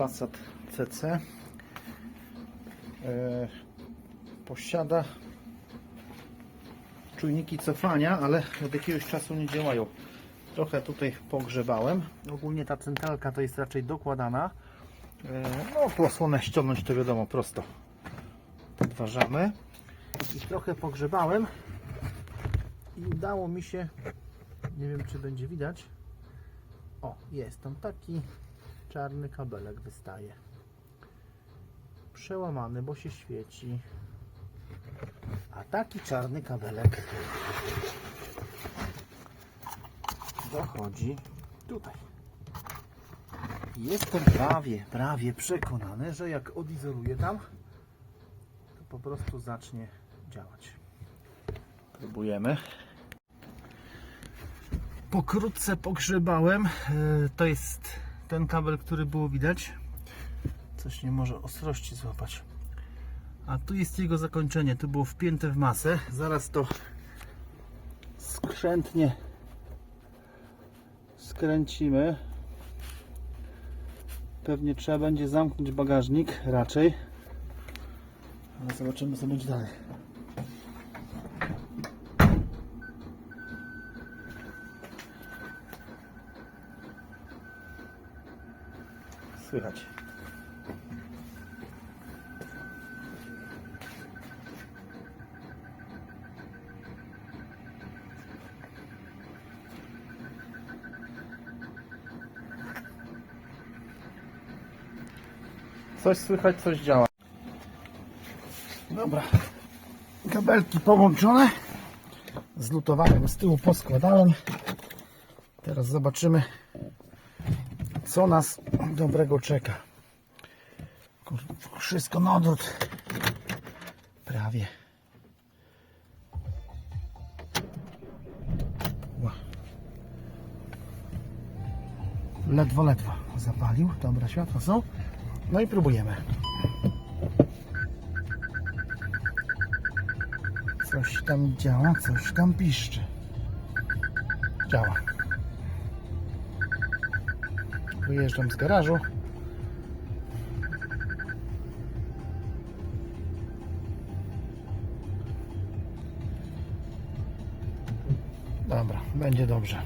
Passat CC. E, posiada czujniki cofania, ale od jakiegoś czasu nie działają. Trochę tutaj pogrzebałem. Ogólnie ta centralka to jest raczej dokładana. E, No, osłonę ściągnąć to wiadomo prosto. Podważamy. I trochę pogrzebałem i udało mi się, nie wiem czy będzie widać, o jest tam taki czarny kabelek wystaje. Przełamany, bo się świeci. A taki czarny kabelek dochodzi tutaj. Jestem prawie, prawie przekonany, że jak odizoluję tam, to po prostu zacznie działać. Próbujemy. Pokrótce pogrzebałem. E, To jest ten kabel, który było widać. Coś nie może ostrości złapać. A tu jest jego zakończenie. Tu było wpięte w masę. Zaraz to skrzętnie skręcimy. Pewnie trzeba będzie zamknąć bagażnik raczej. Ale zobaczymy co będzie dalej. Słychać. Coś słychać, coś działa. Dobra. Kabelki połączone. Zlutowałem, z tyłu poskładałem. Teraz zobaczymy, co nas dobrego czeka. Wszystko na odwrót. Prawie. Ledwo, ledwo zapalił. Dobra, światła są. No i próbujemy. Coś tam działa, coś tam piszczy. Działa. Wyjeżdżam z garażu. Dobra, będzie dobrze.